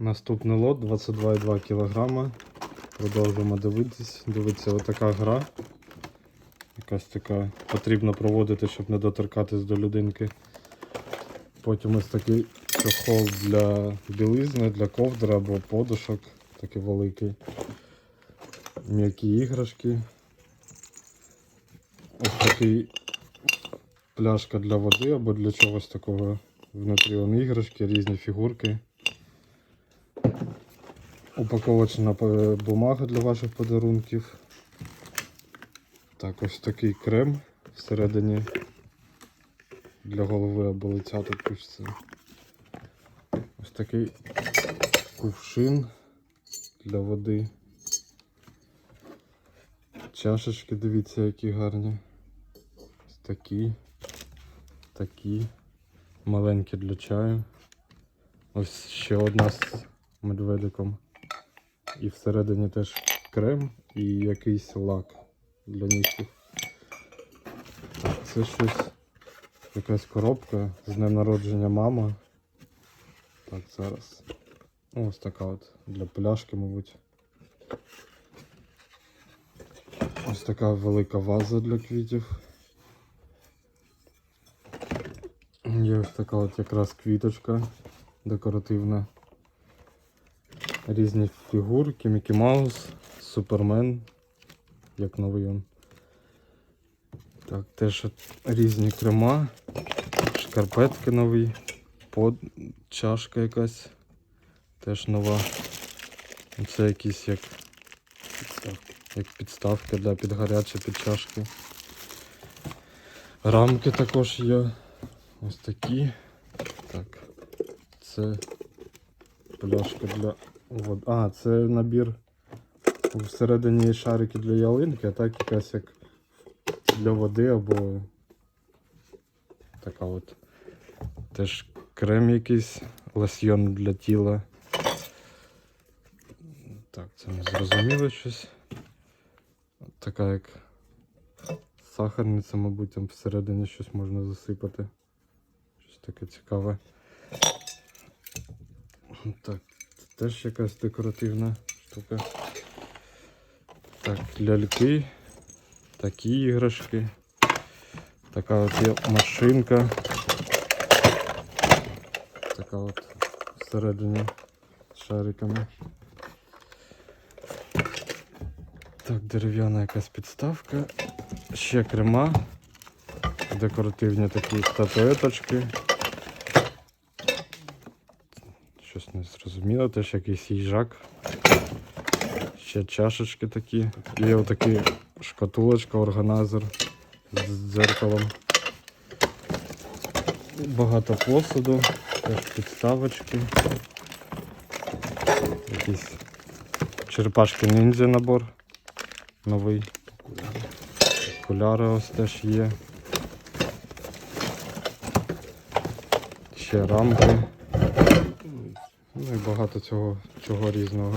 Наступний лот 22,2 кг. Продовжуємо дивитись. Дивіться, отака гра. Якась така потрібно проводити, щоб не доторкатись до людинки. Потім ось такий чохол для білизни, для ковдри або подушок, такий великий. М'які іграшки. Ось такий пляшка для води або для чогось такого. Внутрі вон іграшки, різні фігурки. Упаковочна е, бумага для ваших подарунків. Так, ось такий крем всередині для голови або лиця тут пишеться. Ось такий кувшин для води. Чашечки, дивіться, які гарні. Ось такі, такі, маленькі для чаю. Ось ще одна з медведиком. І всередині теж крем і якийсь лак для нігтів. Це щось, якась коробка з днем народження мама. Так, зараз. Ну, Ось така от для пляшки, мабуть. Ось така велика ваза для квітів. Є ось така от якраз квіточка декоративна. Різні фігурки, Мікі Маус, Супермен, як новий он. Так, теж різні крема, шкарпетки нові, под... чашка якась, теж нова. Це якісь як підставки, як підставки для під гарячі під чашки. Рамки також є. Ось такі. Так. Це пляшка для води. А, це набір всередині шарики для ялинки, а так якась як для води або така от. Теж крем якийсь, лосьйон для тіла. Так, це не зрозуміло щось. От Така як сахарниця, мабуть, там всередині щось можна засипати. Щось таке цікаве. Так, теж якась декоративна штука. Так, ляльки, такі іграшки. Така от є машинка. Така от всередині з шариками. Так, дерев'яна якась підставка. Ще крема. Декоративні такі статуеточки. Щось не зрозуміло, теж якийсь їжак. Ще чашечки такі. Є отакі шкатулочка, органайзер з дзеркалом. Багато посуду, теж підставочки. Якісь черепашки ніндзя набор. Новий. Окуляри ось теж є. Ще рамки. Ну і багато цього чого різного.